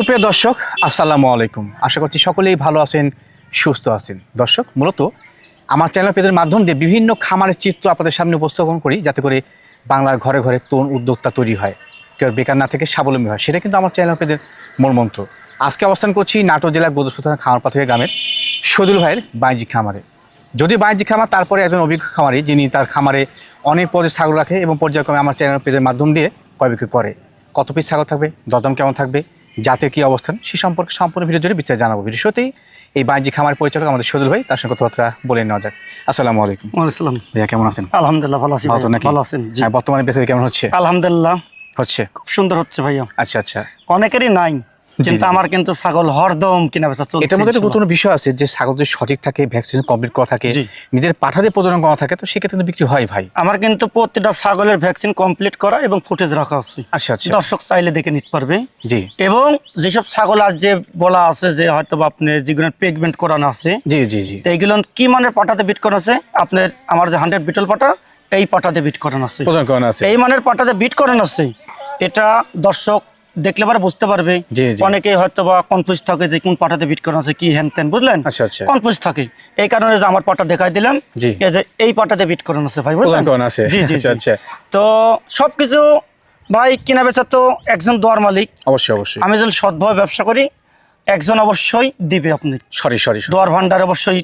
সুপ্রিয় দর্শক, আসসালামু আলাইকুম। আশা করছি সকলেই ভালো আছেন, সুস্থ আছেন। দর্শক, মূলত আমার চ্যানেল পেজের মাধ্যম দিয়ে বিভিন্ন খামারের চিত্র আপনাদের সামনে উপস্থাপন করি, যাতে করে বাংলার ঘরে ঘরে তরুণ উদ্যোক্তা তৈরি হয়। কেউ বেকার না থেকে স্বাবলম্বী হয়, সেটা কিন্তু আমার চ্যানেল পেজের মূল মন্ত্র। আজকে অবস্থান করছি নাটোর জেলার গোদস্পুথান খামার পাথরের গ্রামের সজুল ভাইয়ের বাণিজ্যিক খামারে। যদি বাণিজ্যিক খামার, তারপরে একজন অভিজ্ঞ খামারি, যিনি তার খামারে অনেক পদে ছাগল রাখে এবং পর্যায়ক্রমে আমার চ্যানেল পেজের মাধ্যম দিয়ে ক্রয় বিক্রি করে। কত পিস ছাগল থাকবে, দরদাম কেমন থাকবে জাতের কী অবস্থান সে সম্পর্কে সম্পূর্ণ ভিডিও জুড়ে বিচার জানাব। ভিডিও সত্যি এই বাণিজ্যিক খামার পরিচালক আমাদের সজুল ভাই তার সঙ্গে কথাবার্তা বলে নেওয়া যাক। আসসালামু আলাইকুম। ওয়ালাইকুম ভাইয়া কেমন আছেন? আলহামদুলিল্লাহ ভালো আছি ভালো নাকি? ভালো আছেন হ্যাঁ, বর্তমানে বেতন কেমন হচ্ছে? আলহামদুলিল্লাহ। হচ্ছে। খুব সুন্দর হচ্ছে ভাইয়া। আচ্ছা আচ্ছা। অনেকেরই নাই। কিন্তু আমার কিন্তু ছাগল হরদম কিনা বেচা চলছে এটার মধ্যে একটা গুরুত্বপূর্ণ বিষয় আছে যে ছাগল যদি সঠিক থাকে ভ্যাকসিন কমপ্লিট করা থাকে নিজের পাঠাতে প্রজনন করা থাকে তো সেক্ষেত্রে কিন্তু বিক্রি হয় ভাই। আমার কিন্তু প্রতিটা ছাগলের ভ্যাকসিন কমপ্লিট করা এবং ফুটেজ রাখা আছে। আচ্ছা আচ্ছা। দর্শক চাইলে দেখে নিতে পারবে। জি। এবং যেসব ছাগল আর যে বলা আছে যে হয়তো বা আপনার যেগুলো পেগমেন্ট করানো আছে জি জি জি। এইগুলো কি মানের পাটাতে বিট করানো আছে? আপনার আমার যে হান্ড্রেড বিটল পাটা এই পাটাতে বিট করানো আছে। প্রজনন করানো আছে। এই মানের পাটাতে বিট করানো আছে এটা দর্শক দেখলে পরে বুঝতে পারবে। অনেকে হয়তো বা কনফিউজ থাকে যে কোন পাটাতে বিট করানো আছে কি হ্যান ত্যান বুঝলেন? আচ্ছা, আচ্ছা। কনফিউজ থাকে। এই কারণে যে আমার পাটা দেখাই দিলাম যে এই পাটাতে বিট করানো আছে ভাই বুঝলেন? প্রজনন আছে। জি জি আচ্ছা জি। আচ্ছা। তো সবকিছু ভাই কিনা বেচা তো একজন দোয়ার মালিক। অবশ্যই অবশ্যই। আমি যদি সৎভাবে ব্যবসা করি একজন অবশ্যই দিবে আপনি। সরি সরি দোয়ার ভান্ডার অবশ্যই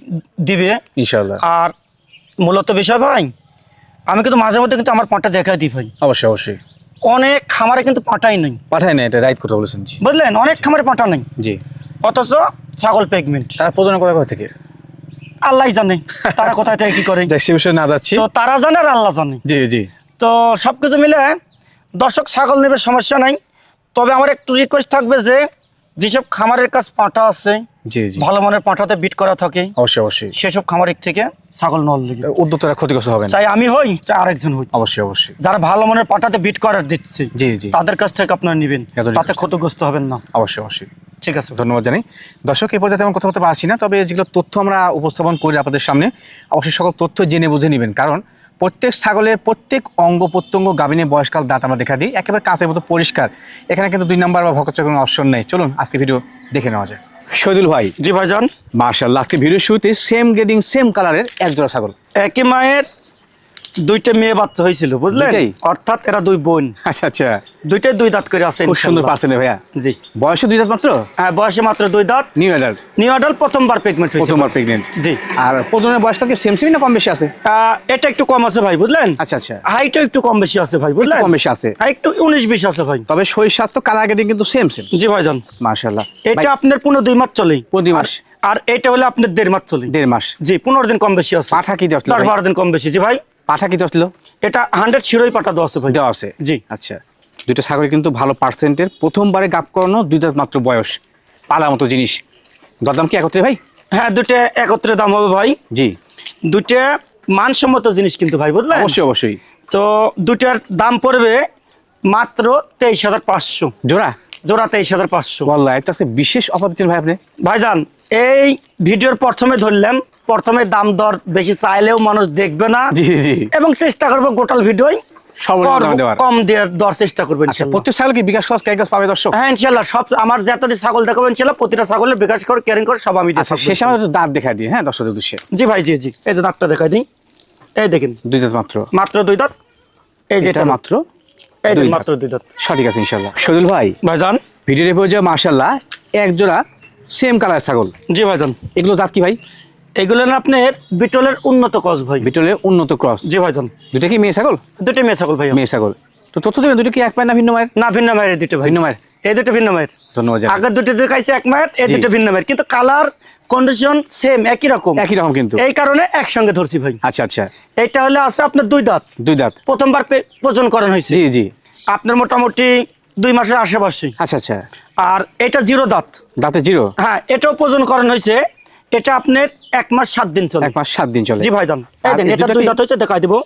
দিবে। ইনশাআল্লাহ। আর মূলত বিষয় ভাই আমি কিন্তু মাঝে মধ্যে কিন্তু আমার পাটা দেখাই দিই ভাই। অবশ্যই অবশ্যই। অনেক খামারে কিন্তু পাঠায় নেই। পাঠায় না এটা রাইট কথা বলেছেন জি বুঝলেন? অনেক খামারে পাঠা নেই। জি। অথচ ছাগল পেগমেন্ট তারা প্রজনন করে কোথা থেকে? আল্লাহ জানে। তারা কোথায় থেকে কি করে? সে বিষয়ে না যাচ্ছি। তো তারা জানে আর আল্লাহ জানে। জি জি। তো সব কিছু মিলে দর্শক ছাগল নেবে সমস্যা নাই। তবে আমার একটু রিকোয়েস্ট থাকবে যে যেসব খামারের কাছে পাঁঠা আছে জি জি। ভালো মানের পাঁঠাতে বিট করা থাকে অবশ্যই অবশ্যই। সেসব খামারের থেকে ছাগল নল লেগে। উদ্যোক্তারা ক্ষতিগ্রস্ত হবেন। চাই আমি হই চাই আরেকজন হই। অবশ্যই অবশ্যই। যারা ভালো মানের পাঁঠাতে বিট করার দিচ্ছে জি জি। তাদের কাছ থেকে আপনারা নেবেন তাতে ক্ষতিগ্রস্ত হবেন না। অবশ্যই অবশ্যই। ঠিক আছে। ধন্যবাদ জানাই। দর্শক এই পর্যায়ে তেমন কথা বলতে পারছি না তবে যেগুলো তথ্য আমরা উপস্থাপন করি আপনাদের সামনে অবশ্যই সকল তথ্য জেনে বুঝে নেবেন। কারণ প্রত্যেক ছাগলের প্রত্যেক অঙ্গ প্রত্যঙ্গ গাভিনে বয়সকাল দাঁত আমরা দেখা দিই। একেবারে কাঁচের মতো পরিষ্কার। এখানে কিন্তু দুই নম্বর বা ভকচের কোনো অপশন নেই। চলুন আজকে ভিডিও দেখে নেওয়া যায় শহীদুল ভাই। জি ভাইজান। মার্শাল আজকে ভিডিও শুরুতে সেম গেডিং সেম কালারের এক জোড়া ছাগল। একই মায়ের দুইটা মেয়ে বাচ্চা হয়েছিল বুঝলেন? অর্থাৎ এরা দুই বোন। আচ্ছা আচ্ছা। দুইটাই দুই দাঁত করে আছে খুব সুন্দর। পার্সেন্ট ভাইয়া। জি। বয়সে দুই দাঁত মাত্র? হ্যাঁ বয়সে মাত্র দুই দাঁত। নিউ অ্যাডাল্ট নিউ আডাল প্রথমবার প্রেগনেন্ট হয়েছে। প্রথমবার প্রেগনেন্ট জি। আর প্রজনের বয়সটা কি সেম সেমই না কম বেশি আছে? এটা একটু কম আছে ভাই বুঝলেন? আচ্ছা আচ্ছা। হাইটও একটু কম বেশি আছে ভাই বুঝলেন? কম বেশি আছে। হ্যাঁ, একটু উনিশ বিশ আছে ভাই। তবে শরীর স্বাস্থ্য কালার গ্রেডিং কিন্তু সেম সেম জি ভাইজান। মার্শাল্লাহ এটা আপনার পনেরো দুই মাস চলে। প্রতি মাস। আর এটা হলে আপনার দেড় মাস চলে। দেড় মাস। জি পনেরো দিন কম বেশি আছে। পাঠা কি দশ বারো দিন কম বেশি। জি ভাই পাঠা কি দশলো এটা হান্ড্রেড শিরোই পাঠা দেওয়া আছে ভাই। দেওয়া আছে? জি। আচ্ছা। দুইটা ছাগল কিন্তু ভালো পার্সেন্টের প্রথমবারে গাপ করানো দুই দাঁত মাত্র বয়স। পালার মতো জিনিস। দরদাম কি একত্রে ভাই? হ্যাঁ দুটো একত্রে দাম হবে ভাই। জি। দুটো মানসম্মত জিনিস কিন্তু ভাই বুঝলেন? অবশ্যই অবশ্যই। তো দুটার দাম পড়বে মাত্র তেইশ হাজার পাঁচশো। জোড়া? জোড়া তেইশ হাজার পাঁচশো। বল্লা একটা বিশেষ অফার দিচ্ছেন ভাই আপনি? ভাইজান এই ভিডিওর প্রথমে ধরলাম প্রথমে দাম দর বেশি চাইলেও মানুষ দেখবে না। জি জি এবং চেষ্টা করব গোটাল ভিডিও কম দিয়ে দর চেষ্টা করব আচ্ছা প্রত্যেক ছাগল কি বিকাশ খরচ ক্যারিকাস পাবে দর্শক? হ্যাঁ ইনশাল্লাহ সব আমার যতটি ছাগল দেখাবো ইনশাল্লাহ প্রতিটা ছাগলের বিকাশ করে ক্যারিং করে সব আমি দিয়ে আচ্ছা। শেষে দাঁত দেখা হ্যাঁ দর্শকদের উদ্দেশ্যে। জি ভাই জি জি। এই যে দাঁতটা দিই। এই দেখেন। দুই দাঁত মাত্র। মাত্র দুই দাঁত। এই যে এটা মাত্র? এই মাত্র দুই দাঁত। সঠিক আছে ইনশাল্লাহ। ভাই ভাইজান। ভিডিওর পর্যায়ে মার্শাল্লাহ এক জোড়া সেম কালার ছাগল। জি ভাইজান। এগুলো দাঁত কি ভাই? এগুলো না আপনার বিটলের উন্নত ক্রস ভাই। বিটলের উন্নত ক্রস? জি ভাইজান দুটো কি মেয়ে ছাগল? দুটো মেয়ে ছাগল ভাই। মেয়ে ছাগল। তো তথ্য দেবেন দুটো কি এক পায় না ভিন্ন মায়ের? না ভিন্ন মায়ের দুটো ভাই। ভিন্ন মায়ের। এই দুটো ভিন্ন মায়ের। ধন্যবাদ। আগের দুটো দেখাইছে এক মায়ের এই দুটো ভিন্ন মায়ের। কিন্তু কালার কন্ডিশন সেম একই রকম। একই রকম কিন্তু। এই কারণে একসঙ্গে ধরছি ভাই। আচ্ছা আচ্ছা। এইটা হলে আছে আপনার দুই দাঁত। দুই দাঁত। প্রথমবার প্রজন করানো হয়েছে। জি জি। আপনার মোটামুটি দুই মাসের আশেপাশে। আচ্ছা আচ্ছা। আর এটা জিরো দাঁত। দাঁতে জিরো? হ্যাঁ এটাও প্রজন করানো হয়েছে। এটা আপনার এক মাস সাত দিন চলে। এক মাস সাত দিন চলে। জি ভাইজান। এই দেন এটা দুই দাঁত হয়েছে দেখাই দেবো।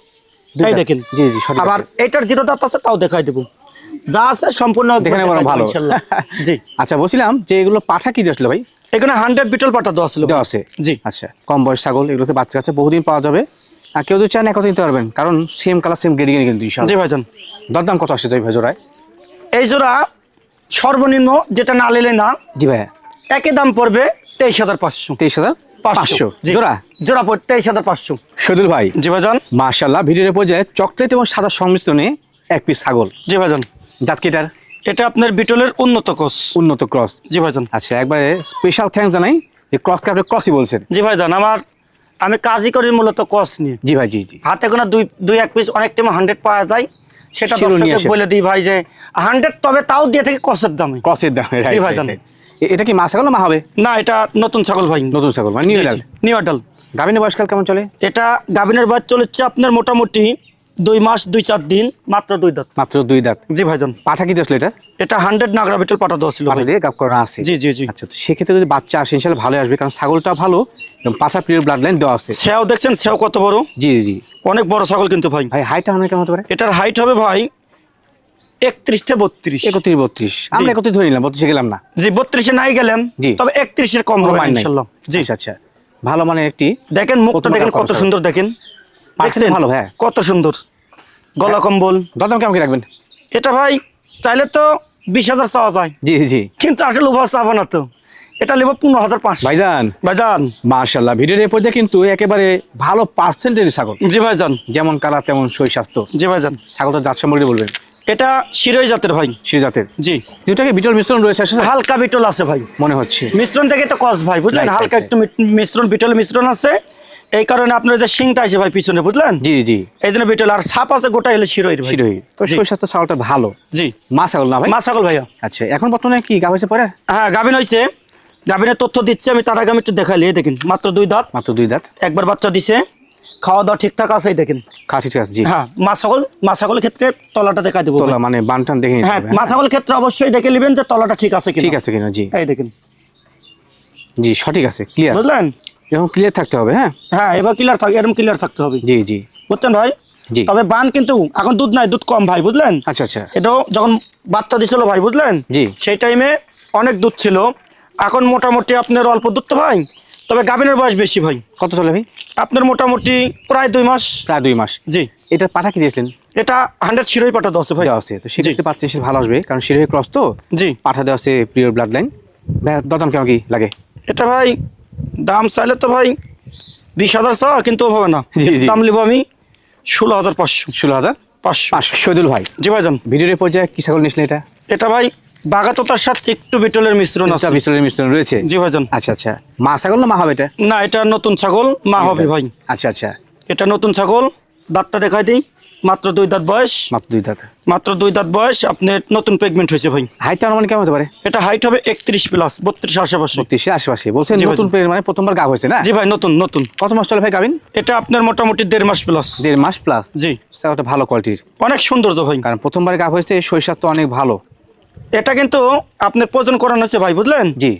এই দেখেন। জি, জি, আবার আছে। এটার জিরো দাঁত আছে তাও দেখাই দেবো। যা আছে সম্পূর্ণ দেখে নেব ভালো। জি। আচ্ছা বলছিলাম যে এগুলো পাঠা কি দিয়েছিল ভাই? এখানে হান্ড্রেড বিটল পাটা দেওয়া ছিল। দেওয়া আছে। জি। আচ্ছা কম বয়স ছাগল এগুলোতে বাচ্চা কাছে বহুদিন পাওয়া যাবে। আর কেউ যদি চান একত্র নিতে পারবেন। কারণ সেম কালার সেম গেড়ি গেড়ি কিন্তু জি ভাইজান। দরদাম কত আসছে তাই ভাই জোড়ায় এই জোড়া সর্বনিম্ন যেটা না নিলে না জি ভাইয়া। একই দাম পড়বে তেইশ হাজার পাঁচশো। তেইশ হাজার পাঁচশো। জোড়া জোড়া পড়বে তেইশ হাজার পাঁচশো। ভাই জি ভাইজান। মার্শাল্লাহ ভিডিওর পর্যায়ে চকলেট এবং সাদা সংমিশ্রণে এক পিস ছাগল। জি এটা আপনার বিটলের উন্নত কোষ উন্নত ক্রস। জি ভাইজান। আচ্ছা একবারে স্পেশাল থ্যাঙ্কস জানাই যে ক্রস আপনি ক্রসই বলছেন। জি ভাইজান আমার আমি কাজই করি মূলত কস নিয়ে। জি ভাই জি জি। হাতে কোনো দুই দুই এক পিস অনেক টাইম হান্ড্রেড পাওয়া যায়। সেটা দর্শককে বলে দিই ভাই যে হান্ড্রেড তবে তাও দিয়ে থেকে কসের দামে। ক্রসের দাম জি। এটা কি মা ছাগল মা হবে? না এটা নতুন ছাগল ভাই। নতুন ছাগল মানে নিউ এডাল নিউ আডাল গাভিনের বয়সকাল কেমন চলে? এটা গাভিনের বয়স চলেছে আপনার মোটামুটি দুই মাস দুই চার দিন মাত্র দুই দাঁত। মাত্র দুই দাঁত। জি ভাইজান। পাঠা কি দিয়েছিল এটা? এটা হান্ড্রেড নাগরা বিটল পাঠা দেওয়া ছিল পাঠা ভাই। দিয়ে গাপ করা আছে? জি জি জি। আচ্ছা তো সেক্ষেত্রে যদি বাচ্চা আসে ইনশাল্লাহ ভালো আসবে কারণ ছাগলটা ভালো এবং পাঠা প্রিয় ব্লাড লাইন দেওয়া আছে। সেও দেখছেন সেও কত বড়? জি জি অনেক বড় ছাগল কিন্তু ভাই। ভাই হাইটটা আমাদের কেমন হতে পারে? এটার হাইট হবে ভাই একত্রিশ বত্রিশ। একত্রিশ বত্রিশ। আমরা একত্রিশ ধরে নিলাম বত্রিশে গেলাম না। জি বত্রিশে নাই গেলাম জি। তবে একত্রিশের কম হবে ইনশাল্লাহ। জি। আচ্ছা আচ্ছা। ভালো একটি দেখেন মুখটা দেখেন কত সুন্দর দেখেন। ভালো, হ্যাঁ। কত সুন্দর। গলা কম্বল। দরদাম কেমন রাখবেন? এটা ভাই চাইলে তো বিশ হাজার চাওয়া যায়। জি জি। কিন্তু আসলে চাবো না তো। এটা নেব পনেরো হাজার পাঁচশো। ভাইজান। ভাইজান। মার্শাল্লাহ ভিডিওর এই পর্যায়ে কিন্তু একেবারে ভালো পার্সেন্টেজ ছাগল। জি ভাইজান। যেমন কালার তেমন সই স্বাস্থ্য জি ভাইজান। ছাগলটা জাত সম্পর্কে বলবেন। এটা শিরোই জাতের ভাই। সে জাতের। জি। দুটাকে বিটল মিশ্রণ রয়েছে হালকা বিটল আছে ভাই। মনে হচ্ছে। মিশ্রণ থেকে তো কস ভাই বুঝলেন? হালকা একটু মিশ্রণ বিটল মিশ্রণ আছে। এই কারণে আপনার যে শিংটা আছে ভাই পিছনে বুঝলেন? জি জি। এই জন্য বিটল আর সাপ আছে গোটা এলে শিরোই ভাই। শিরোহী তো। সই স্বাস্থ্য ছাগলটা ভালো। জি। মা ছাগল না ভাই? মা ছাগল ভাইয়া। আচ্ছা এখন বর্তমানে কি গা হয়েছে পরে? হ্যাঁ গাভিন হয়েছে। গাভিনের তথ্য দিচ্ছে আমি তার আগে আমি একটু দেখাইলি এই দেখেন মাত্র দুই দাঁত। মাত্র দুই দাঁত। একবার বাচ্চা দিছে। খাওয়া দাওয়া ঠিকঠাক আছে দেখেন খাওয়া ঠিক আছে জি। হ্যাঁ মা ছাগল মা ছাগলের ক্ষেত্রে তলাটা দেখা দেবো। তোলা মানে বানটান দেখে হ্যাঁ হবে, মা হ্যাঁ। ক্ষেত্রে অবশ্যই দেখে নেবেন যে তলাটা ঠিক আছে কিনা। ঠিক আছে কিনা জি। এই দেখেন। জি সঠিক আছে ক্লিয়ার বুঝলেন? এরকম ক্লিয়ার থাকতে হবে হ্যাঁ। হ্যাঁ এবার ক্লিয়ার থাকে এরকম ক্লিয়ার থাকতে হবে। জি জি। বুঝছেন ভাই? জি। তবে বান কিন্তু এখন দুধ নাই দুধ কম ভাই বুঝলেন? আচ্ছা আচ্ছা। এটাও যখন বাচ্চা দিছিল ভাই বুঝলেন? জি। সেই টাইমে অনেক দুধ ছিল। এখন মোটামুটি আপনার অল্প দুধ তো ভাই তবে গাভিনের বয়স বেশি ভাই। কত চলে ভাই? আপনার মোটামুটি প্রায় দুই মাস। প্রায় দুই মাস। জি। এটা পাঠা কি দিয়েছিলেন এটা হান্ড্রেড শিরোই পাঠা দশ ভাই। দেওয়া আছে। তো সেক্ষেত্রে পাচ্ছি সে ভালো আসবে কারণ শিরোহী ক্রস তো। জি। পাঠা দেওয়া আছে প্রিয় ব্লাড লাইন দরদাম কেমন কি লাগে? এটা ভাই দাম চাইলে তো ভাই বিশ হাজার চাওয়া কিন্তু হবে না। দাম নিবো আমি ষোলো হাজার পাঁচশো। ষোলো হাজার পাঁচশো। পাঁচশো। শহীদুল ভাই জি ভাইজান। ভিডিওর পর্যায়ে কি ছাগল নিয়েছিলেন এটা? এটা ভাই বাগাততার সাথে একটু বিটলের মিশ্রণ আছে। মিশ্রণের মিশ্রণ রয়েছে? জি ভাইজান। আচ্ছা আচ্ছা। মা ছাগল না মা হবে এটা? না এটা নতুন ছাগল মা হবে ভাই। আচ্ছা আচ্ছা। এটা নতুন ছাগল দাঁতটা দেখাই দিই। মাত্র দুই দাঁত বয়স। মাত্র দুই দাঁত। মাত্র দুই দাঁত বয়স আপনার নতুন প্রেগনেন্ট হয়েছে ভাই। হাইটটা অনুমান কেমন হতে পারে? এটা হাইট হবে একত্রিশ প্লাস বত্রিশ আশেপাশে। বত্রিশে আশেপাশে। বলছেন নতুন মানে প্রথমবার গা হয়েছে না? জি ভাই নতুন নতুন। কত মাস চলে ভাই গাবিন এটা আপনার মোটামুটি দেড় মাস প্লাস দেড় মাস প্লাস জি। ছাগলটা ভালো কোয়ালিটির অনেক সুন্দর তো ভাই। কারণ প্রথমবার গা হয়েছে শৈশব তো অনেক ভালো। এটা কিন্তু আপনার প্রয়োজন করানো হচ্ছে ভাই বুঝলেন? জি।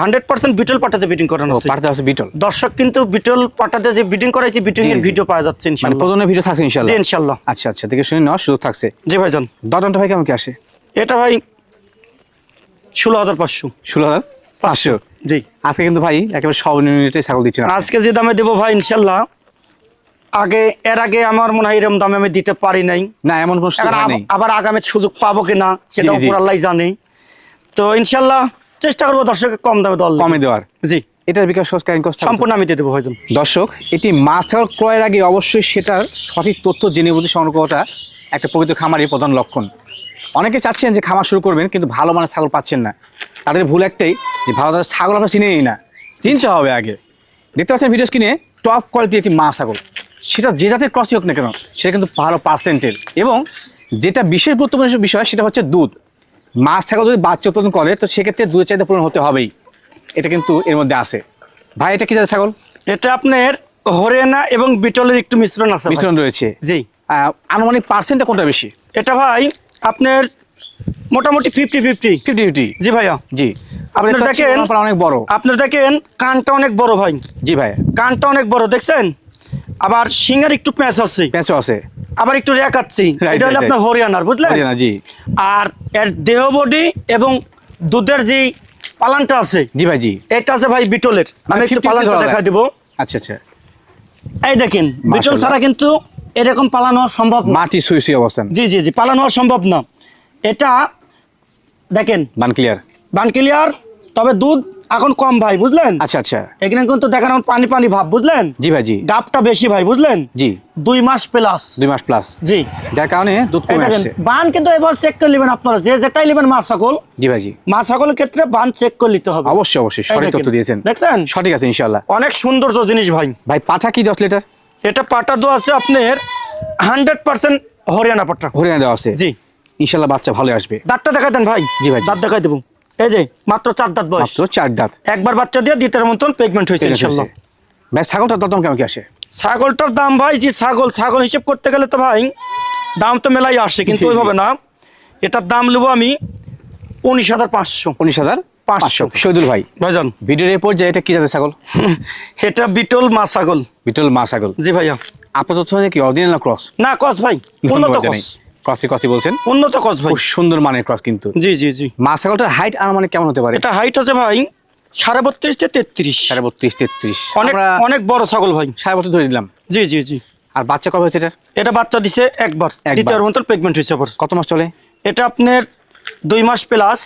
হান্ড্রেড পার্সেন্ট বিটল পাটাতে বিটিং করানো হচ্ছে বিটল দর্শক কিন্তু বিটল পাটাতে যে বিটিং করাইছি বিটিং এর ভিডিও পাওয়া যাচ্ছে মানে ইনশাআল্লাহ প্রথমে ভিডিও থাকছে জি ইনশাল্লাহ। ইনশাল্লাহ আচ্ছা আচ্ছা দেখে শুনে নেওয়ার সুযোগ থাকছে। জি ভাইজান। দরদামটা ভাই কেমন কি আসে? এটা ভাই ষোলো হাজার পাঁচশো। ষোলো হাজার পাঁচশো? জি। আজকে কিন্তু ভাই একেবারে সর্বনিম্ন রেটে ছাগল আপনি। আজকে যে দামে দেবো ভাই ইনশাল্লাহ আগে এর আগে আমার মনে হয় এরকম দামে আমি দিতে পারি নাই। না এমন কোনো সুযোগ নেই। আবার আগামী সুযোগ পাবো কিনা সেটা। উপর আল্লাহ জানে। তো ইনশাল্লাহ চেষ্টা করব দর্শকের কম দামে দল কমে দেওয়ার। জি। এটার বিকাশ ক্যারিং কস্ট সম্পূর্ণ আমি দিয়ে দেবো ভাইজান। দর্শক এটি মাছ ছাগল ক্রয়ের আগে অবশ্যই সেটার সঠিক তথ্য জেনে বুঝে সংগ্রহ করাটা একটা প্রকৃত খামারের প্রধান লক্ষণ। অনেকে চাচ্ছেন যে খামার শুরু করবেন কিন্তু ভালো মানের ছাগল পাচ্ছেন না। তাদের ভুল একটাই যে ভালো ছাগল আমরা চিনেই না। চিনতে হবে আগে। দেখতে পাচ্ছেন ভিডিও স্ক্রিনে টপ কোয়ালিটি একটি মা ছাগল। সেটা যে জাতের ক্রসই হোক না কেন সেটা কিন্তু ভালো পার্সেন্টের এবং যেটা বিশেষ গুরুত্বপূর্ণ বিষয় সেটা হচ্ছে দুধ। মাছ ছাগল যদি বাচ্চা উৎপাদন করে তো সেক্ষেত্রে দুধের চাহিদা পূরণ হতে হবেই। এটা কিন্তু এর মধ্যে আছে। ভাই এটা কি জাতের ছাগল? এটা আপনার হরিয়ানা এবং বিটলের একটু মিশ্রণ আছে মিশ্রণ রয়েছে। জি। আনুমানিক পার্সেন্টটা কোনটা বেশি? এটা ভাই আপনার মোটামুটি ফিফটি ফিফটি ফিফটি ফিফটি জি ভাইয়া। জি। আপনার দেখেন- অনেক বড়। আপনার দেখেন কানটা অনেক বড় ভাই। জি ভাই কানটা অনেক বড় দেখছেন? আবার সিঙ্গার একটু প্যাঁচ আছে। পেঁচো আছে। আবার একটু রেখাচ্ছি এটা হলো আপনার হরিয়ানার বুঝলেন? জি। আর এর দেহ বডি এবং দুধের যে পালানটা আছে জি ভাই জি। এটা আছে ভাই বিটলের। আমি একটু 50 পালানটা দেখা। দিব। আচ্ছা আচ্ছা। এই দেখেন বিটল ছাড়া কিন্তু এরকম পালানো সম্ভব না। মাটি সুই সুই অবস্থান। জি জি জি পালানো হওয়া সম্ভব না। এটা দেখেন বান ক্লিয়ার বান ক্লিয়ার তবে দুধ এখন কম ভাই বুঝলেন? আচ্ছা আচ্ছা। এখানে কিন্তু দেখেন এখন পানি পানি ভাব বুঝলেন? জি ভাই জি। ডাবটা বেশি ভাই বুঝলেন? জি। দুই মাস প্লাস দুই মাস প্লাস জি। যার কারণে দুধ কমে আসছে। বান কিন্তু এবার চেক করে নেবেন আপনারা যে যেটাই নেবেন মা ছাগল জি ভাই জি। মা ছাগলের ক্ষেত্রে বান চেক করে নিতে হবে। অবশ্যই অবশ্যই। সঠিক তথ্য দিয়েছেন। দেখছেন? সঠিক আছে ইনশাল্লাহ অনেক সৌন্দর্য জিনিস ভাই। ভাই পাঠা কি দশ লিটার? এটা পাটা দো আছে আপনার হান্ড্রেড পার্সেন্ট হরিয়ানা পাটা। হরিয়ানা দেওয়া আছে। জি। ইনশাল্লাহ বাচ্চা ভালো আসবে। দাঁতটা দেখাই দেন ভাই। জি ভাই, দাঁত দেখাই দেবো। এই যে মাত্র চার দাঁত বয়স। মাত্র চার দাঁত। একবার বাচ্চা দিয়ে দ্বিতীয় মতন প্রেগনেন্ট হয়েছে ইনশাল্লাহ। ভাই ছাগলটার দাম কেমন কি আসে? ছাগলটার দাম ভাই জি ছাগল ছাগল হিসেব করতে গেলে তো ভাই দাম তো মেলাই আসে কিন্তু। ওইভাবে না। এটার দাম নেব আমি উনিশ হাজার পাঁচশো। উনিশ হাজার পাঁচশো। শহীদুল ভাই ভাইজান। ভিডিওর এরপর যে এটা কি জাতের ছাগল? এটা বিটল মা ছাগল। বিটল মা ছাগল। জি ভাইয়া। আপাতত কি অরিজিনাল ক্রস না কস ভাই উন্নত কস ক্রসে ক্রসি বলছেন? উন্নত ক্রস ভাই। খুব সুন্দর মানের ক্রস কিন্তু। জি জি জি। মা ছাগলটার হাইট আর মানে কেমন হতে পারে? এটা হাইট আছে ভাই সাড়ে বত্রিশ থেকে তেত্রিশ। সাড়ে বত্রিশ তেত্রিশ। অনেক অনেক বড় ছাগল ভাই। সাড়ে বছর ধরে দিলাম জি জি জি। আর বাচ্চা কবে হয়েছে এটা এটা বাচ্চা দিছে একবার। একবার। দ্বিতীয় মতন প্রেগনেন্ট হয়েছে আবার। কত মাস চলে? এটা আপনার দুই মাস প্লাস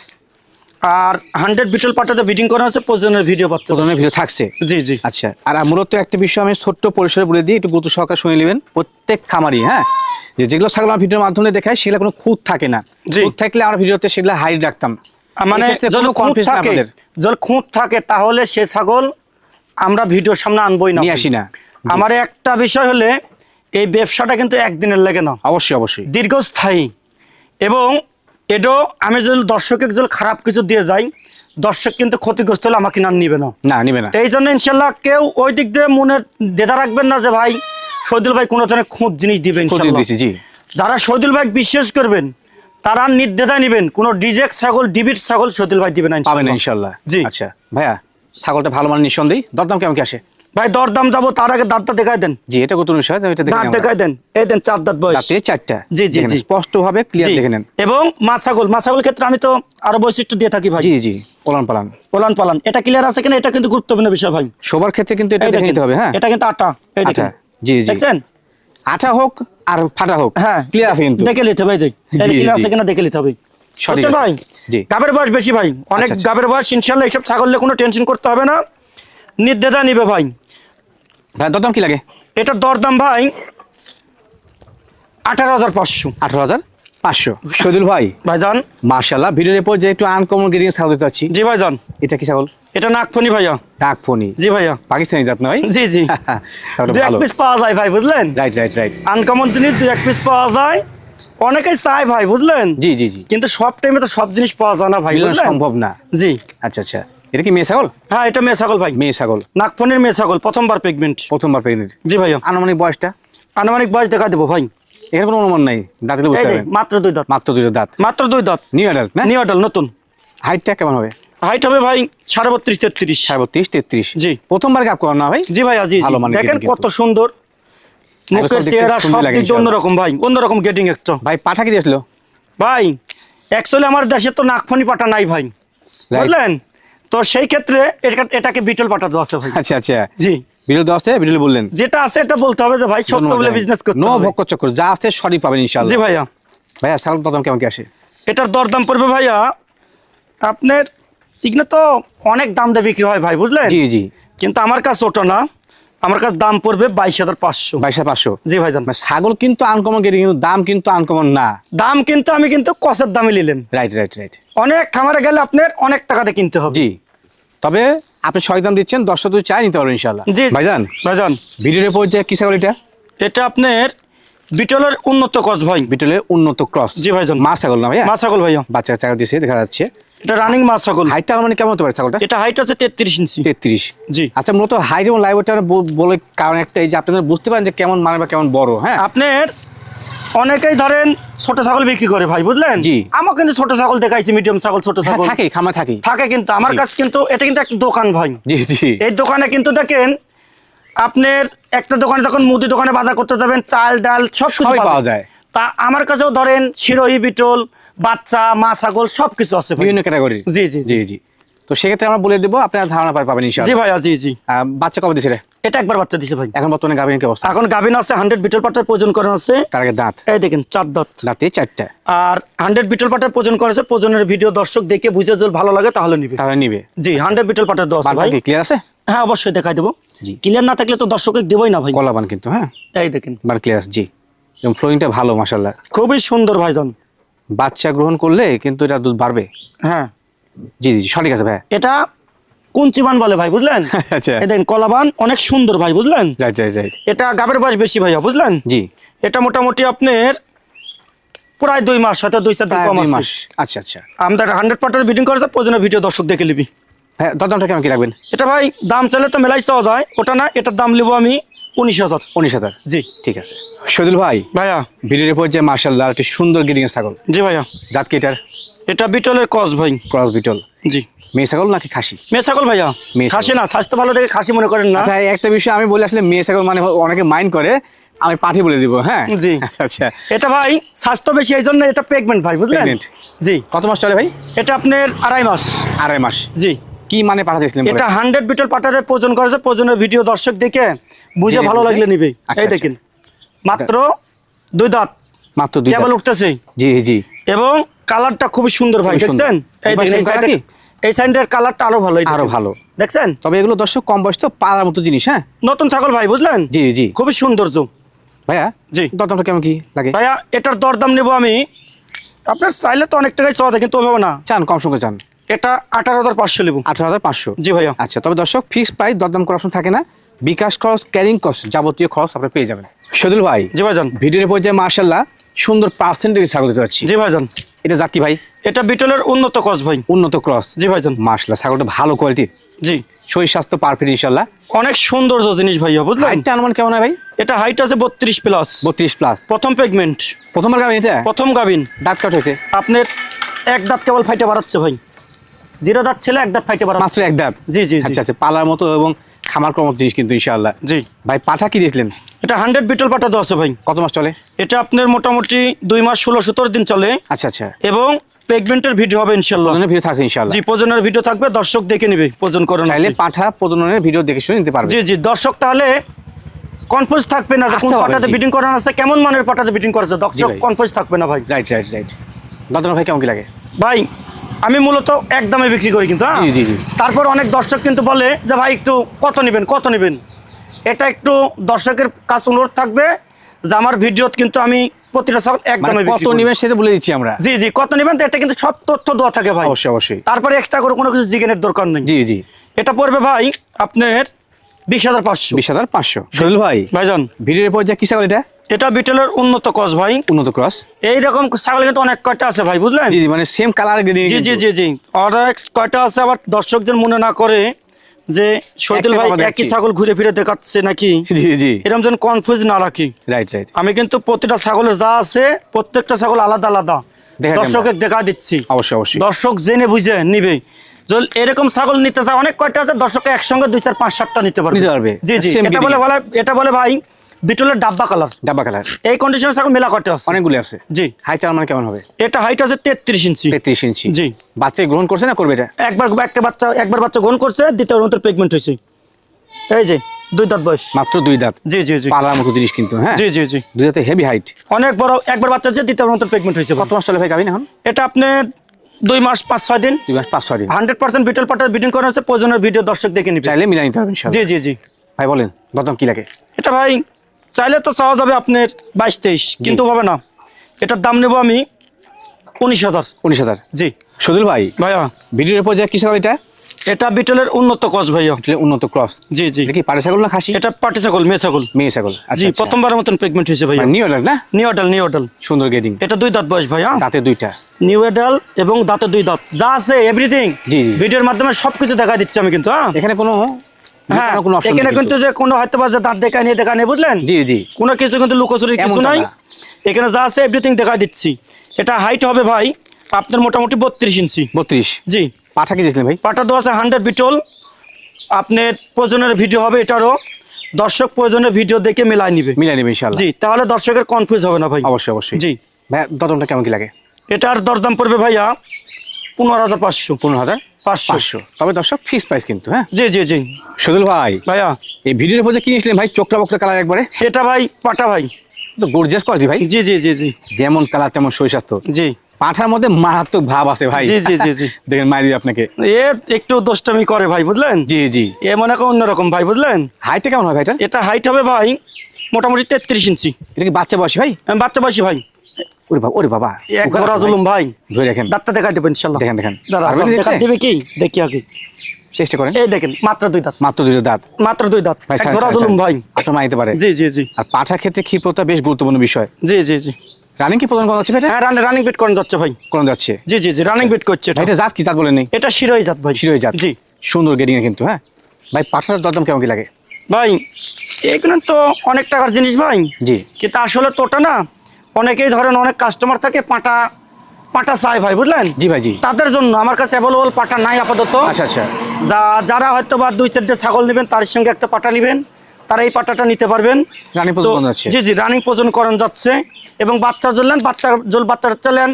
আর হান্ড্রেড বিটল পাটাতে বিডিং করা হচ্ছে প্রজনের ভিডিও পাচ্ছে প্রথমে ভিডিও থাকছে? জি জি। আচ্ছা আর মূলত একটা বিষয় আমি ছোট্ট পরিসরে বলে দিই একটু গুরুত্ব সহকারে শুনে নেবেন। প্রত্যেক খামারি হ্যাঁ? যে যেগুলো ছাগল আমার ভিডিওর মাধ্যমে দেখায় সেগুলো কোনো খুঁত থাকে না। জি। খুঁত থাকলে আমার ভিডিওতে সেগুলো হাইড রাখতাম। মানে যদি খুঁত থাকে যদি খুঁত থাকে তাহলে সে ছাগল আমরা ভিডিওর সামনে আনবই না। নিয়ে আসি না। আমার একটা বিষয় হলে এই ব্যবসাটা কিন্তু একদিনের লাগে না। অবশ্যই অবশ্যই। দীর্ঘস্থায়ী। এবং এটাও আমি যদি দর্শকের যদি খারাপ কিছু দিয়ে যাই দর্শক কিন্তু ক্ষতিগ্রস্ত হলে আমাকে না নিবে না। না নিবে না। এই জন্য ইনশাল্লাহ কেউ ওই দিক দিয়ে মনে দেদা রাখবেন না যে ভাই শহীদুল ভাই কোনো ধরনের খুঁত জিনিস দিবেন যারা শহীদুল ভাই বিশ্বাস করবেন তারা নির্দ্বিধায় নেবেন। কোনো ডিজেক ছাগল ডিবিট ছাগল শহীদুল ভাই দিবেন না। ইনশাল্লাহ। জি। আচ্ছা ভাইয়া ছাগলটা ভালো মান নিঃসন্দেহ। দরদাম কেমন কি আসে? ভাই দরদাম যাব তার আগে দাঁতটা দেখাই দেন। জি এটা কত বিষয় এটা দাঁত দেখাই দেন। এই দেন চার দাঁত বয়স। দাঁতে চারটা? জি, জি, জি। স্পষ্ট ভাবে ক্লিয়ার দেখে নেন। এবং মা ছাগল মা ছাগল ক্ষেত্রে আমি তো আরও বৈশিষ্ট্য দিয়ে থাকি ভাই। জি জি পলান পালান। পালান পালান। এটা ক্লিয়ার আছে কিনা এটা কিন্তু গুরুত্বপূর্ণ বিষয় ভাই। সবার ক্ষেত্রে কিন্তু এটা দেখে নিতে হবে হ্যাঁ? এটা কিন্তু আটা। এই দেখেন। জি জি। দেখছেন? আঠা হোক আর ফাটা হোক হ্যাঁ। ক্লিয়ার আছে কিন্তু। দেখে নিতে হবে জি, ক্লিয়ার আছে কিনা দেখে নিতে হবে। ভাই? জি। গাবের বয়স বেশি ভাই। অনেক আচ্ছা, আচ্ছা। গাবের বয়স ইনশাল্লাহ এইসব ছাগললে কোনো টেনশন করতে হবে না। নির্দেদা নিবে ভাই। ভাই দরদাম কি লাগে? এটার দরদাম ভাই আঠারো হাজার পাঁচশো। আঠারো হাজার পাঁচশো। শহীদুল ভাই ভাইজান। মার্শাল্লাহ ভিডিওর এরপর যে একটু আনকমন গ্রেডিং ছাগল দেখতে পাচ্ছি। জি ভাইজান। এটা কি ছাগল? এটা নাগফনি ভাইয়া। ডাক ফোনি জি ভাইয়া। পাকিস্তানি জাত নয়? জি জি। দু এক পিস পাওয়া যায় ভাই বুঝলেন? রাইট রাইট রাইট আনকমন জিনিস দু এক পিস পাওয়া যায়। অনেকেই চায় ভাই বুঝলেন? জি জি জি। কিন্তু সব টাইমে তো সব জিনিস পাওয়া যায় না ভাই সম্ভব না। জি। আচ্ছা আচ্ছা। এটা কি মেয়ে ছাগল? হ্যাঁ এটা মেয়ে ছাগল ভাই। মেয়ে ছাগল। নাগফনির মেয়ে ছাগল প্রথমবার প্রেগনেন্ট প্রথমবার প্রেগনেন্ট জি ভাইয়া। আনুমানিক বয়সটা? আনুমানিক বয়স দেখা দেবো ভাই। এর কোনো অনুমান নাই পারবেন। মাত্র দুই দাঁত। মাত্র দুটো দাঁত। মাত্র দুই দাঁত। নিউ অ্যাডাল্ট না? নিউ অডাল নতুন। হাইটটা কেমন হবে? হাইট হবে ভাই সাড়ে বত্রিশ তেত্রিশ। সাড়ে বত্রিশ তেত্রিশ। জি। প্রথমবার গাপ করানো না ভাই? জি ভাইয়া জি জি। ভালো মানের দেখেন কত সুন্দর। মুখের চেহারা সব দিক অন্যরকম ভাই অন্যরকম গেটিং একটা। ভাই পাঠা কি দিয়েছিল ভাই অ্যাকচুয়ালি আমার দেশে তো নাগফনি পাটা নাই ভাই। বুঝলেন? তো সেই ক্ষেত্রে এটা- এটাকে বিটল পাঠাতে আছে ভাই। আচ্ছা আচ্ছা। জি। ভিডিও দেওয়া আছে ভিডিও বললেন। যেটা আছে এটা বলতে হবে যে ভাই সত্য বলে বিজনেস করতে নো হবে। চক্র যা আছে সরি পাবেন জি ভাইয়া। ভাইয়া ছাগল কেমন কি আসে? এটার দরদাম পড়বে ভাইয়া আপনার তো অনেক দাম দিয়ে বিক্রি হয় ভাই বুঝলেন? জি জি। কিন্তু আমার কাছে ওটা না। আমার কাছে দাম পড়বে বাইশ হাজার পাঁচশো। বাইশ হাজার পাঁচশো। জি ভাইজান। মানে ছাগল কিন্তু আনকমন গেটে কিন্তু দাম কিন্তু আনকমন না। দাম কিন্তু আমি কিন্তু কষের দামে নিলেন। রাইট রাইট রাইট অনেক খামারে গেলে আপনার অনেক টাকাতে কিনতে হবে। জি। তবে আপনি ছয় দাম দিচ্ছেন দশটা তুই চাই নিতে পারবেন ইনশাল্লাহ জি ভাইজান ভাইজান। ভিডিওর এরপর যে কি ছাগল এটা? এটা আপনার বিটলের উন্নত কস ভাই। বিটলের উন্নত ক্রস। জি ভাইজান। মা ছাগল না ভাইয়া? মা ছাগল ভাইয়া। বাচ্চা ছাগল দিয়েছে দেখা যাচ্ছে। এটা রানিং মা ছাগল। হাইটটা মানে কেমন হতে পারে ছাগলটা? এটা হাইট আছে তেত্রিশ ইঞ্চি তেত্রিশ। জি। আচ্ছা মূলত হাইট এবং লাইভটা বলে কারণ একটাই যে আপনারা বুঝতে পারেন যে কেমন মানে বা কেমন বড় হ্যাঁ? আপনার অনেকেই ধরেন ছোট ছাগল বিক্রি করে ভাই বুঝলেন? জি। আমার কিন্তু ছোট ছাগল দেখাইছি মিডিয়াম ছাগল ছোট হ্যাঁ, ছাগল। থাকেই খামা থাকেই থাকে কিন্তু আমার কাছে কিন্তু এটা কিন্তু একটা দোকান ভাই। জি জি। এই দোকানে কিন্তু দেখেন আপনার একটা দোকানে যখন মুদি দোকানে বাজার করতে যাবেন চাল ডাল সব কিছু পাওয়া যায়। তা আমার কাছেও ধরেন শিরোহি বিটল বাচ্চা মা ছাগল সবকিছু আছে বিভিন্ন ক্যাটাগরি জি, জি, জি। জি তো সেক্ষেত্রে আমরা বলে দেবো আপনার ধারণা পাই- পাবেন জি ভাইয়া জি জি। বাচ্চা কবে দিয়েছে এটা একবার বাচ্চা দিছে ভাই। এখন বর্তমানে গাভীর কি অবস্থা? এখন গাভিন আছে হান্ড্রেড বিটল পাটার প্রয়োজন করা আছে। তার আগে দাঁত। এই দেখেন চার দাঁত। দাঁতে চারটা। আর হান্ড্রেড বিটল পাটার প্রয়োজন করেছে প্রয়োজনের ভিডিও দর্শক দেখে বুঝে যদি ভালো লাগে তাহলে নিবে। তাহলে নিবে। জি হান্ড্রেড বিটল পাটার দশ ভাই। ক্লিয়ার আছে? হ্যাঁ অবশ্যই দেখাই দেবো। জি। ক্লিয়ার না থাকলে তো দর্শকের দেবই না ভাই। কলাবান কিন্তু হ্যাঁ? এই দেখেন। বার ক্লিয়ার আছে জি। ফ্লোয়িংটা ভালো মাসাল্লাহ খুবই সুন্দর ভাইজান। বাচ্চা গ্রহণ করলে কিন্তু এটা দুধ বাড়বে। হ্যাঁ। জি জি সঠিক আছে ভাই। এটা কুঞ্চিবান বলে ভাই বুঝলেন? আচ্ছা। দেখেন কলাবান অনেক সুন্দর ভাই বুঝলেন? Right right right. এটা গাবের বয়স বেশি ভাইয়া বুঝলেন? জি। এটা মোটামুটি আপনার প্রায় দুই মাস হয়তো দুই চার কম মাস। আচ্ছা আচ্ছা। আমাদের হান্ড্রেড পার্টার বিডিং করেছে প্রয়োজনীয় ভিডিও দর্শক দেখে নিবি। ভাই দরদামটা কেমন কি রাখবেন? এটা ভাই দাম চাইলে তো মেলাই চাওয়া যায় ওটা না এটার দাম নেব আমি উনিশ হাজার উনিশ হাজার। জি ঠিক আছে। শহীদুল ভাই ভাইয়া। ভিডিওর উপর যে মার্শাল্লাহ একটি সুন্দর গিডিং ছাগল। জি ভাইয়া। জাত কি এটার? এটা বিটলের কস ভাই। ক্রস বিটল। জি। মেয়ে ছাগল নাকি খাসি? মেয়ে ছাগল ভাইয়া। মেয়ে। খাসি না স্বাস্থ্য ভালো দেখে খাসি মনে করেন না। আচ্ছা একটা বিষয় আমি বলে আসলে মেয়ে ছাগল মানে অনেকে মাইন্ড করে আমি পাঠি বলে দিব হ্যাঁ? জি। আচ্ছা আচ্ছা। এটা ভাই স্বাস্থ্য বেশি এই জন্য এটা প্রেগনেন্ট ভাই বুঝলেন? জি। কত মাস চলে ভাই? এটা আপনার আড়াই মাস। আড়াই মাস। জি। কি মানে পাঠা দিয়েছিলেন এটা হান্ড্রেড বিটল পাটারে প্রয়োজন করেছে প্রয়োজনের ভিডিও দর্শক দেখে বুঝে ভালো লাগলে নিবে। আচ্ছা, এই আচ্ছা। দেখেন মাত্র দুই দাঁত। মাত্র দুই কেবল উঠতেছে? জি জি। এবং কালারটা খুবই সুন্দর ভাই দেখছেন? এই দেখেন এই same এই সাইডের কালারটা আরও ভালো আরও ভালো। দেখছেন? তবে এগুলো দর্শক কম বয়স তো পাড়ার মতো জিনিস হ্যাঁ? নতুন ছাগল ভাই বুঝলেন? জি জি। খুবই সৌন্দর্য। ভাইয়া জি। দরদামটা কেমন কি লাগে? ভাইয়া এটার দরদাম নেব আমি। আপনার চাইলে তো অনেক টাকাই চাওয়া কিন্তু ওভাবে না। চান কম সঙ্গে চান। এটা আঠারো হাজার পাঁচশো নেব আঠারো হাজার পাঁচশো? জি ভাইয়া। আচ্ছা তবে দর্শক ফিক্সড প্রাইস দরদাম করার অপশন থাকে না। বিকাশ খরচ ক্যারিং কস্ট যাবতীয় খরচ আপনি পেয়ে যাবেন। সদুল ভাই জি ভাইজান। ভিডিওর পর্যায়ে মার্শাল্লাহ সুন্দর পার্সেন্টেজ ছাগল দিতে পারছি জি ভাইজান। এটা জাতি ভাই? এটা বিটলের উন্নত কস ভাই। উন্নত ক্রস। জি ভাইজান। মার্শাল্লাহ ছাগলটা ভালো কোয়ালিটির জি। শরীর স্বাস্থ্য পারফেক্ট ইনশাল্লাহ অনেক সুন্দর জিনিস ভাইয়া বুঝলেন? হাইটটা অনুমান কেমন হয় ভাই? এটা হাইট আছে বত্রিশ প্লাস বত্রিশ প্লাস প্রথম পেগমেন্ট প্রথমবার গাবি এটা? প্রথম গাবিন দাঁত কাট হয়েছে। আপনার এক দাঁত কেবল ফাইটে বাড়াচ্ছে ভাই। জিরো দাঁত ছেলে এক দাঁত ফাইতে বাড়াচ্ছে মাত্র এক দাঁত? জি জি। আচ্ছা আচ্ছা পালার মতো এবং খামার করার জিনিস কিন্তু ইনশাআল্লাহ। জি। ভাই পাঠা কি দিয়েছিলেন? এটা হান্ড্রেড বিটল পাটা দেওয়া আছে ভাই। কত মাস চলে? এটা আপনার মোটামুটি দুই মাস ষোলো সতেরো দিন চলে। আচ্ছা আচ্ছা। এবং পেগমেন্টের ভিডিও হবে ইনশাল্লাহ ভিডিও থাকছে ইনশাআল্লাহ। জি প্রজনের ভিডিও থাকবে দর্শক দেখে নিবে প্রজন করেন চাইলে পাঠা প্রজননের ভিডিও দেখে শুনে নিতে পারবে। জি জি দর্শক তাহলে কনফিউজ থাকবে না যে কোন পাটাতে বিটিং করানো আছে কেমন মানের পাটাতে বিটিং করেছে? দর্শক। কনফিউজ থাকবে না ভাই। রাইট রাইট রাইট দাদা ভাই কেমন কি লাগে? ভাই আমি মূলত এক দামে বিক্রি করি কিন্তু হ্যাঁ? জি, জি, জি। তারপর অনেক দর্শক কিন্তু বলে যে ভাই একটু কত নেবেন কত নেবেন? এটা একটু দর্শকের কাছে অনুরোধ থাকবে যে আমার ভিডিও কিন্তু আমি প্রতিটা সব এক মানে দামে কত সেটা বলে দিচ্ছি আমরা। জি জি কত নেবেন তো এটা কিন্তু সব তথ্য দেওয়া থাকে ভাই। অবশ্যই অবশ্যই। তারপরে এক্সট্রা করে কোনো কিছু জিজ্ঞেনের দরকার নেই। জি জি। এটা পড়বে ভাই আপনার বিশ হাজার পাঁচশো। বিশ হাজার পাঁচশো। শরীর ভাই ভাইজান। ভিডিওর পর্যায়ে কি ছাগল এটা? এটা বিটেলের উন্নত ক্রস ভাই। উন্নত ক্রস। এইরকম ছাগল কিন্তু অনেক কয়টা আছে ভাই বুঝলেন? জি জি মানে সেম কালার জি জি জি জি। অনেক কয়টা আছে আবার দর্শকদের মনে না করে যে শহীদুল একটা ভাই একই ছাগল ঘুরে ফিরে দেখাচ্ছে নাকি? জি জি এরকম যেন কনফিউজ না রাখি। রাইট রাইট আমি কিন্তু প্রতিটা ছাগলের যা আছে প্রত্যেকটা ছাগল আলাদা আলাদা। দর্শকের দেখা দিচ্ছি। অবশ্যই অবশ্যই। দর্শক জেনে বুঝে নিবে। এরকম ছাগল নিতে চায় অনেক কয়টা আছে দর্শক একসঙ্গে দুই চার পাঁচ সাতটা নিতে পারবে। নিতে পারবে। জি জি এটা। বলে এটা বলে ভাই বিটলের ডাব্বা কালার ডাব্বা কালার এই কন্ডিশনের ছাগল মেলা কয়টা আছে অনেকগুলি আছে। জি। হাইট মানে কেমন হবে? এটা হাইট আছে তেত্রিশ ইঞ্চি। তেত্রিশ ইঞ্চি। জি। বাচ্চা গ্রহণ করছে না করবে এটা? একবার একটা বাচ্চা একবার বাচ্চা গ্রহণ করছে দ্বিতীয় মতো প্রেগনেন্ট হয়েছে। এই যে দুই দাঁত বয়স। মাত্র দুই দাঁত। জি জি জি। পালার মতো জিনিস কিন্তু হ্যাঁ? জি জি জি। দুই দাঁতে হেভি হাইট অনেক বড় একবার বাচ্চা আছে দ্বিতীয় মতো প্রেগনেন্ট হয়েছে। কত মাস চলে ভাই গাবিন এখন? এটা আপনি দুই মাস পাঁচ ছয় দিন। দুই মাস পাঁচ ছয় দিন। হান্ড্রেড পার্সেন্ট বিটল পাটার বিটিং করা হচ্ছে প্রয়োজনের ভিডিও দর্শক দেখে নিবে। চাইলে মিলাই নিতে হবে জি জি জি। ভাই বলেন দরদাম কি লাগে? এটা ভাই চাইলে তো চাওয়া যাবে আপনার বাইশ তেইশ কিন্তু হবে না। এটার দাম নেব আমি উনিশ হাজার। উনিশ হাজার? জি। সদুল ভাই ভাইয়া। ভিডিওর পর্যায়ে কি ছাগল এটা এটা বিটলের উন্নত কস ভাইয়া। উন্নত ক্রস? জি জি। কি পাড়ে ছাগল না খাসি? এটা পাটি ছাগল মেয়ে ছাগল। মেয়ে ছাগল জি আচ্ছা। আচ্ছা। প্রথমবারের মতন প্রেগনেন্ট হয়েছে ভাইয়া। মানে নিউ অর্ডার না? নিউ অডাল নিউ অডাল সুন্দর গেডিং। এটা দুই দাঁত বয়স ভাইয়া। দাঁতে দুইটা। নিউ এডাল এবং দাঁতে দুই দাঁত। যা আছে এভরিথিং জি। ভিডিওর মাধ্যমে সবকিছু দেখা দিচ্ছি আমি কিন্তু হ্যাঁ। এখানে কোনো হ্যাঁ এখানে কিন্তু। যে কোনো হয়তো বা দাঁত দেখা নিয়ে দেখা নেই বুঝলেন? জি জি। কোনো কিছু কিন্তু লুকোচুরি কিছু নাই। এখানে যা আছে এভরিথিং দেখা দিচ্ছি। এটা হাইট হবে ভাই আপনার মোটামুটি বত্রিশ ইঞ্চি। বত্রিশ? জি। পাঠা কি দিয়েছিলেন ভাই? দেওয়া আছে হান্ড্রেড বিটল। আপনার প্রয়োজনের ভিডিও হবে এটারও। দর্শক প্রয়োজনের ভিডিও দেখে মেলায় নিবে। মিলাই নেবে ইনশাআল্লাহ। জি তাহলে দর্শকের কনফিউজ হবে না ভাই। অবশ্যই অবশ্যই। জি। ভাই দরদামটা কেমন কি লাগে? এটার দরদাম পড়বে ভাইয়া পনেরো হাজার পাঁচশো। পনেরো হাজার? পাঁচশো। তবে দর্শক ফিক্স প্রাইস কিন্তু হ্যাঁ? জি জি জি। সুদুল ভাই ভাইয়া। এই ভিডিওর উপর ভাই চোখটা বকটা কালার একবারে? এটা ভাই পাটা ভাই। তো গর্জিয়াস কোয়ালিটি ভাই। জি জি জি জি। যেমন কালার তেমন শৈশাত্য জি। পাঠার মধ্যে মারাত্মক ভাব আছে ভাই। জি, জি, জি, জি। দেখেন মাই দিবে আপনাকে। এ একটু দোষটামি করে ভাই বুঝলেন? জি জি। এ মনে করেন অন্যরকম ভাই বুঝলেন? হাইটটা কেমন হয় ভাইটা এটা? হাইট হবে ভাই মোটামুটি তেত্রিশ ইঞ্চি। এটা কি বাচ্চা বয়সী ভাই? আমি বাচ্চা বয়সী ভাই। ওরে বাবা ওরে বাবা। এক ওখানে ভাই। জুলুম ভাই। ধরে রাখেন। দাঁতটা দেখা দেবেন ইনশাল্লাহ। দেখেন, দেখেন। দেখা দেবে কি? দেখি আগে। চেষ্টা করেন। এই দেখেন মাত্র দুই দাঁত। মাত্র দুটো দাঁত। মাত্র দুই দাঁত। এক ছাড়েন, জুলুম ভাই। আপনার মাইতে পারে। জি জি জি। আর পাঠার ক্ষেত্রে ক্ষিপ্রতা বেশ গুরুত্বপূর্ণ বিষয়। জি জি জি। রানিং কি প্রদান করা হচ্ছে হ্যাঁ রানিং রানিং বিট করেন যাচ্ছে ভাই। যাচ্ছে। জি জি জি রানিং বিট করছে এটা। জাত কি? জাত বলেন এটা শিরোই জাত ভাই। শিরোই জাত। জি। সুন্দর গেডিং কিন্তু হ্যাঁ? ভাই পাঠার দরদাম কেমন কি লাগে? ভাই এখানে তো অনেক টাকার জিনিস ভাই। জি। কিন্তু আসলে তোটা না অনেকেই ধরেন অনেক কাস্টমার থাকে পাটা পাটা চাই ভাই বুঝলেন? জি ভাই জি। তাদের জন্য আমার কাছে অ্যাভেলেবল পাটা নাই আপাতত। আচ্ছা আচ্ছা। যা যারা হয়তো বা দুই চারটে ছাগল নেবেন তার সঙ্গে একটা পাটা নেবেন তারা এই পাটাটা নিতে পারবেন। রানিং যাচ্ছে। জি জি রানিং প্রজন করণ যাচ্ছে এবং বাচ্চা জ্বললেন বাচ্চা জল বাচ্চা চালেন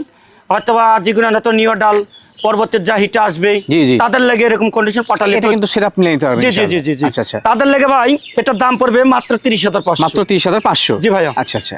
হয়তো বা যেগুলো হয়তো নিউ ডাল পরবর্তী যা হিটে আসবে জি, জি। তাদের লেগে এরকম কন্ডিশন পাঠালে এটা কিন্তু সেটা আপনি নিতে পারবেন জি জি জি জি জি। আচ্ছা আচ্ছা। তাদের লেগে ভাই এটার দাম পড়বে মাত্র তিরিশ হাজার পাঁচশো। মাত্র তিরিশ হাজার পাঁচশো? জি ভাই আচ্ছা আচ্ছা।